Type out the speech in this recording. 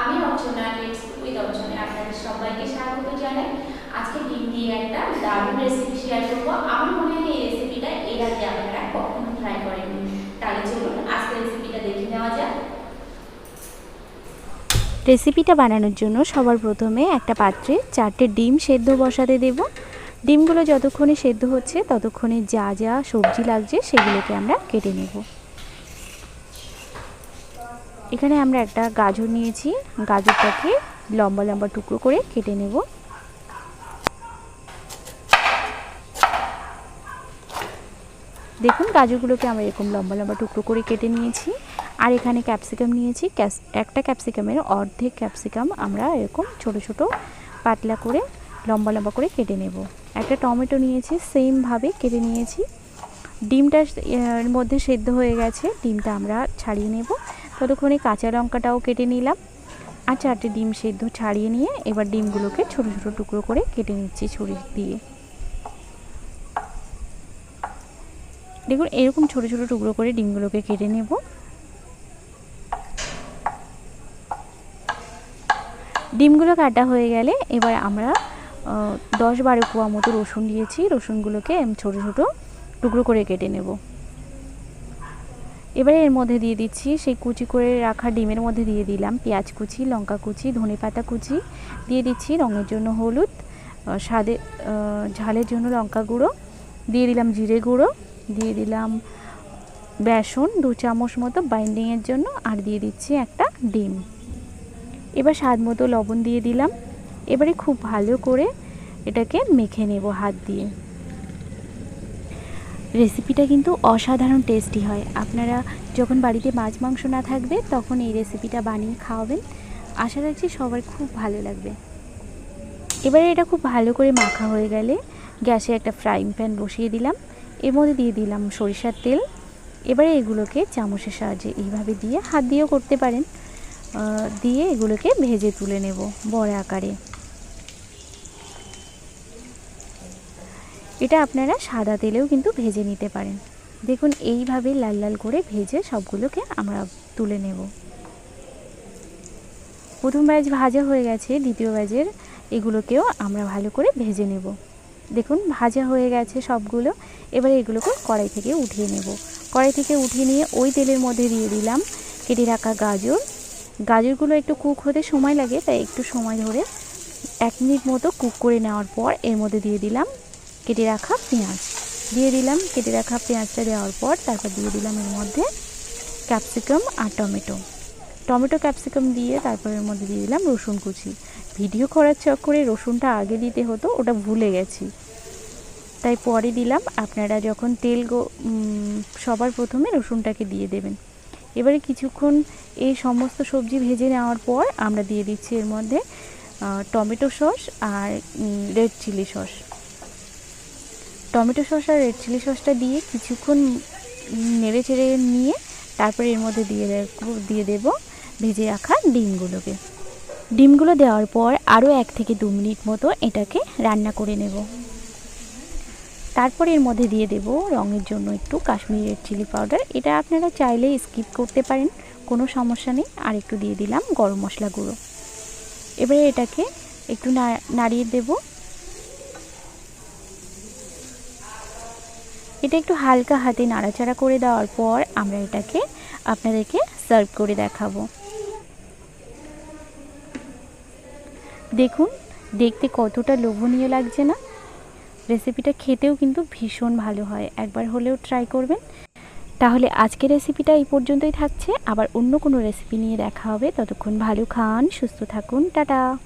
আমি let's with অর্চনা আপনাদের সবাইকে স্বাগত জানাই। আজকে ডিম দিয়ে একটা দারুণ রেসিপি শেয়ার করব। আমার মনে হয় এই রেসিপিটা এর আগে আপনারা কখনো ট্রাই করেননি। তাহলে চলুন আজকে রেসিপিটা দেখে নেওয়া যাক। রেসিপিটা বানানোর জন্য সবার প্রথমে একটা পাত্রে চারটে ডিম সেদ্ধ বসাতে দেব। ডিমগুলো যতক্ষণে সেদ্ধ হচ্ছে, ততক্ষণে যা যা সবজি লাগছে, সেগুলোকে আমরা কেটে নেব। এখানে আমরা একটা গাজর নিয়েছি। গাজরটাকে লম্বা লম্বা টুকরো করে কেটে নেব। দেখুন, গাজরগুলোকে আমরা এরকম লম্বা লম্বা টুকরো করে কেটে নিয়েছি। আর এখানে ক্যাপসিকাম নিয়েছি। একটা ক্যাপসিকামের অর্ধেক ক্যাপসিকাম আমরা এরকম ছোট ছোট পাতলা করে লম্বা লম্বা করে কেটে নেব। একটা টমেটো নিয়েছি সেমভাবে কেটে নিয়েছি। ডিমটা মধ্যে সেদ্ধ হয়ে গেছে। ডিমটা আমরা ছাড়িয়ে নেব। ততক্ষণে কাঁচা লঙ্কাটাও কেটে নিলাম আর চারটে ডিম সেদ্ধ ছাড়িয়ে নিয়ে এবার ডিমগুলোকে ছোট ছোট টুকরো করে কেটে নিচ্ছি ছুরি দিয়ে। দেখুন, এরকম ছোট ছোট টুকরো করে ডিমগুলোকে কেটে নেব। ডিমগুলো কাটা হয়ে গেলে এবার আমরা দশ বারো কোয়া মতো রসুন দিয়েছি। রসুনগুলোকে ছোট ছোট টুকরো করে কেটে নেব। এবারে এর মধ্যে দিয়ে দিচ্ছি সেই কুচি করে রাখা ডিমের মধ্যে দিয়ে দিলাম পেঁয়াজ কুচি, লঙ্কা কুচি, ধনে পাতা কুচি। দিয়ে দিচ্ছি রঙের জন্য হলুদ স্বাদে ঝালের জন্য লঙ্কা গুঁড়ো। দিয়ে দিলাম জিরে গুঁড়ো, দিয়ে দিলাম বেসন দু চামচ মতো বাইন্ডিংয়ের জন্য আর দিয়ে দিচ্ছি একটা ডিম। এবার স্বাদ মতো লবণ দিয়ে দিলাম। এবারে খুব ভালো করে এটাকে মেখে নেব হাত দিয়ে। রেসিপিটা কিন্তু অসাধারণ টেস্টি হয়। আপনারা যখন বাড়িতে মাছ, মাংস না থাকবে, তখন এই রেসিপিটা বানিয়ে খাওয়াবেন। আশা রাখছি সবার খুব ভালো লাগবে। এবারে এটা খুব ভালো করে মাখা হয়ে গেলে গ্যাসে একটা ফ্রাইং প্যান বসিয়ে দিলাম। এর মধ্যে দিয়ে দিলাম সরিষার তেল। এবারে এগুলোকে চামচের সাহায্যে এইভাবে দিয়ে হাত দিয়েও করতে পারেন। দিয়ে এগুলোকে ভেজে তুলে নেব বড় আকারে। এটা আপনারা সাদা তেলেও কিন্তু ভেজে নিতে পারেন। দেখুন, এইভাবে লাল লাল করে ভেজে সবগুলোকে আমরা তুলে নেব। প্রথম ব্যাচ ভাজা হয়ে গেছে, দ্বিতীয় ব্যাচের এগুলোকেও আমরা ভালো করে ভেজে নেব। দেখুন, ভাজা হয়ে গেছে সবগুলো। এবারে এগুলোকে কড়াই থেকে উঠিয়ে নেব। কড়াই থেকে উঠিয়ে নিয়ে ওই তেলের মধ্যে দিয়ে দিলাম কেটে রাখা গাজর। গাজরগুলো একটু কুক হতে সময় লাগে, তাই একটু সময় ধরে এক মিনিট মতো কুক করে নেওয়ার পর এর মধ্যে দিয়ে দিলাম কেটে রাখা পেঁয়াজ। দিয়ে দিলাম, কেটে রাখা পেঁয়াজটা দেওয়ার পর তারপর দিয়ে দিলাম এর মধ্যে ক্যাপসিকাম আর টমেটো। টমেটো, ক্যাপসিকাম দিয়ে তারপর এর মধ্যে দিয়ে দিলাম রসুন কুচি। ভিডিও করার চক্করে রসুনটা আগে দিতে হতো, ওটা ভুলে গেছি। তাই পরে দিলাম, আপনারা যখন তেল গো সবার প্রথমে রসুনটাকে দিয়ে দেবেন। এবারে কিছুক্ষণ এই সমস্ত সবজি ভেজে নেওয়ার পর আমরা দিয়ে দিচ্ছি এর মধ্যে টমেটো সস আর red chilli sauce. Tomato sauce আর রেড চিলি সসটা দিয়ে কিছুক্ষণ নেড়ে চেড়ে নিয়ে তারপরে এর মধ্যে দিয়ে দিয়ে দেব ভেজে রাখা ডিমগুলোকে। ডিমগুলো দেওয়ার পর আরও এক থেকে দু মিনিট মতো এটাকে রান্না করে নেব। তারপর এর মধ্যে দিয়ে দেব রঙের জন্য একটু কাশ্মীরি রেড চিলি পাউডার এটা আপনারা চাইলে স্কিপ করতে পারেন, কোনো সমস্যা নেই। আর একটু দিয়ে দিলাম গরম মশলা গুঁড়ো। এবারে এটাকে একটু নাড়িয়ে দেব। এটা একটু হালকা হাতে নাড়াচাড়া করে দেওয়ার পর আমরা এটাকে আপনাদেরকে সার্ভ করে দেখাবো। দেখুন, দেখতে কতটা লোভনীয় লাগছে না? রেসিপিটা খেতেও কিন্তু ভীষণ ভালো হয়। একবার হলেও ট্রাই করবেন। তাহলে আজকের রেসিপিটা এই পর্যন্তই থাকছে। আবার অন্য কোনো রেসিপি নিয়ে দেখা হবে। ততক্ষণ ভালো খান, সুস্থ থাকুন। টাটা!